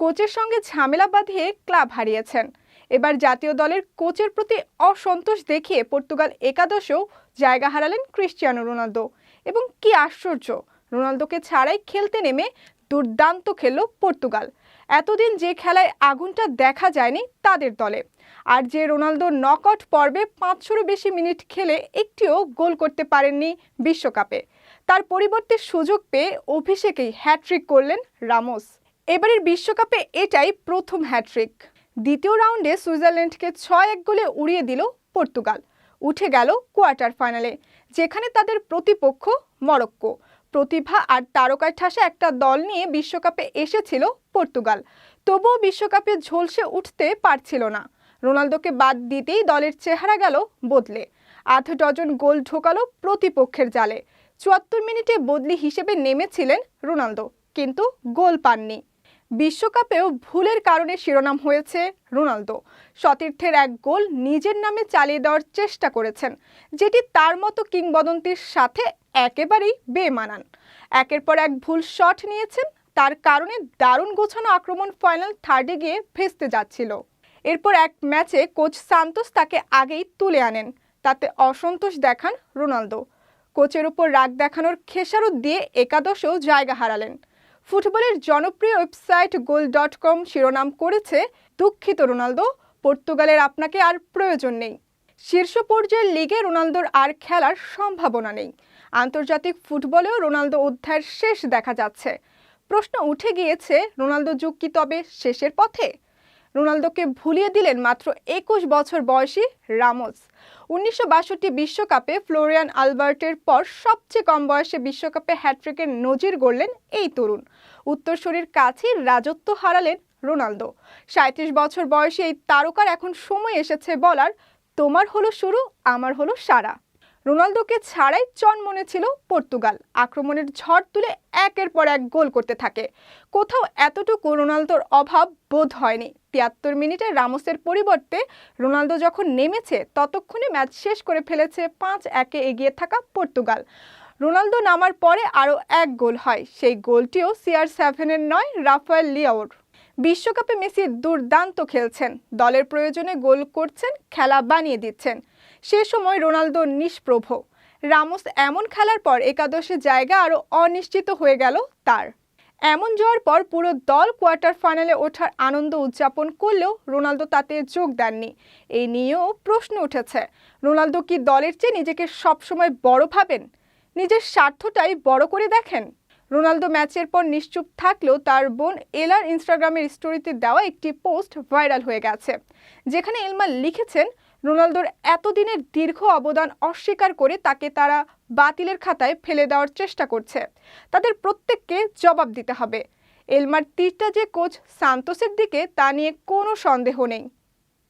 কোচের সঙ্গে ঝামেলা বাঁধিয়ে ক্লাব হারিয়েছেন। এবার জাতীয় দলের কোচের প্রতি অসন্তোষ দেখিয়ে পর্তুগাল একাদশেও জায়গা হারালেন ক্রিশ্চিয়ানো রোনালদো। এবং কি আশ্চর্য, রোনালদোকে ছাড়াই খেলতে নেমে দুর্দান্ত খেলল পর্তুগাল। এতদিন যে খেলায় আগুনটা দেখা যায়নি তাদের দলে। আর যে রোনালদো নকআউট পর্বে পাঁচশোরও বেশি মিনিট খেলে একটিও গোল করতে পারেননি বিশ্বকাপে। তার পরিবর্তে সুযোগ পেয়ে অভিষেকেই হ্যাট্রিক করলেন রামোস। এবারের বিশ্বকাপে এটাই প্রথম হ্যাট্রিক দ্বিতীয় রাউন্ডে সুইজারল্যান্ডকে ছয় এক গোলে উড়িয়ে দিল পর্তুগাল। উঠে গেল কোয়ার্টার ফাইনালে, যেখানে তাদের প্রতিপক্ষ মরক্কো। প্রতিভা আর তারকায় ঠাসা একটা দল নিয়ে বিশ্বকাপে এসেছিল পর্তুগাল। তবুও বিশ্বকাপে ঝলসে উঠতে পারছিল না। রোনালদোকে বাদ দিতেই দলের চেহারা গেল বদলে। আধ ডজন গোল ঢোকালো প্রতিপক্ষের জালে। চুয়াত্তর মিনিটে বদলি হিসেবে নেমেছিলেন রোনালদো, কিন্তু গোল পাননি। বিশ্বকাপেও ভুলের কারণে শিরোনাম হয়েছে রোনালদো। সতীর্থের এক গোল নিজের নামে চালিয়ে দেওয়ার চেষ্টা করেছেন, যেটি তার মতো কিংবদন্তির সাথে একেবারেই বেমানান একের পর এক ভুল শট নিয়েছেন, তার কারণে দারুণ গোছানো আক্রমণ ফাইনাল থার্ডে গিয়ে ভেস্তে যাচ্ছিল। এরপর এক ম্যাচে কোচ সান্তোস তাকে আগেই তুলে আনেন, তাতে অসন্তোষ দেখান রোনালদো। কোচের উপর রাগ দেখানোর খেসারত দিয়ে একাদশেও জায়গা হারালেন। ফুটবলের জনপ্রিয় ওয়েবসাইট গোল ডট কম শিরোনাম করেছে দুঃখিত রোনালদো, পর্তুগালের আপনাকে আর প্রয়োজন নেই। শীর্ষ পর্যায়ের লিগে রোনালদোর আর খেলার সম্ভাবনা নেই। আন্তর্জাতিক ফুটবলেও রোনালদো অধ্যায়ের শেষ দেখা যাচ্ছে। প্রশ্ন উঠে গিয়েছে, রোনালদো যুগ কি তবে শেষের পথে? রোনালদোকে ভুলিয়ে দিলেন মাত্র একুশ বছর বয়সী রামোস। উনিশশো বিশ্বকাপে ফ্লোরিয়ান আলবার্টের পর সবচেয়ে কম বয়সে বিশ্বকাপে হ্যাট্রিকের নজির গড়লেন এই তরুণ। উত্তরসূরির কাছেই রাজত্ব হারালেন রোনালদো। সাঁত্রিশ বছর বয়সী এই তারকার এখন সময় এসেছে বলার, তোমার হলো শুরু, আমার হলো সারা। রোনালদোকে ছাড়াই চন মনে ছিল পর্তুগাল। আক্রমণের ঝড় তুলে একের পর এক গোল করতে থাকে। কোথাও এতটুকু রোনালদোর অভাব বোধ হয়নি। তিয়াত্তর মিনিটে রামোসের পরিবর্তে রোনালদো যখন নেমেছে, ততক্ষণে ম্যাচ শেষ করে ফেলেছে পাঁচ একে এগিয়ে থাকা পর্তুগাল। রোনালদো নামার পরে আরও এক গোল হয়। সেই গোলটিও সিআর সেভেনের নয়, রাফায়েল লিয়াওর বিশ্বকাপে মেসি দুর্দান্ত খেলছেন। দলের প্রয়োজনে গোল করছেন, খেলা বানিয়ে দিচ্ছেন। সে সময় রোনালদো নিষ্প্রভ। রামোস এমন খেলার পর একাদশে জায়গা আরও অনিশ্চিত হয়ে গেল তার। এমন জয়ের পর পুরো দল কোয়ার্টার ফাইনালে ওঠার আনন্দ উদযাপন করলেও রোনালদো তাতে যোগ দেননি। এই নিয়েও প্রশ্ন উঠেছে, রোনালদো কি দলের চেয়ে নিজেকে সবসময় বড় ভাবেন? নিজের স্বার্থটাই বড় করে দেখেন? রোনালদো ম্যাচের পর নিশ্চুপ থাকলেও তার বোন এলার ইনস্টাগ্রামের স্টোরিতে দেওয়া একটি পোস্ট ভাইরাল হয়ে গেছে, যেখানে এলমা লিখেছেন রোনালদোর এতদিনের দীর্ঘ অবদান অস্বীকার করে তাকে তারা বাতিলের খাতায় ফেলে দেওয়ার চেষ্টা করছে। তাদের প্রত্যেককে জবাব দিতে হবে। এলমার তীরটা যে কোচ সান্তোসের দিকে তা নিয়ে কোনো সন্দেহ নেই।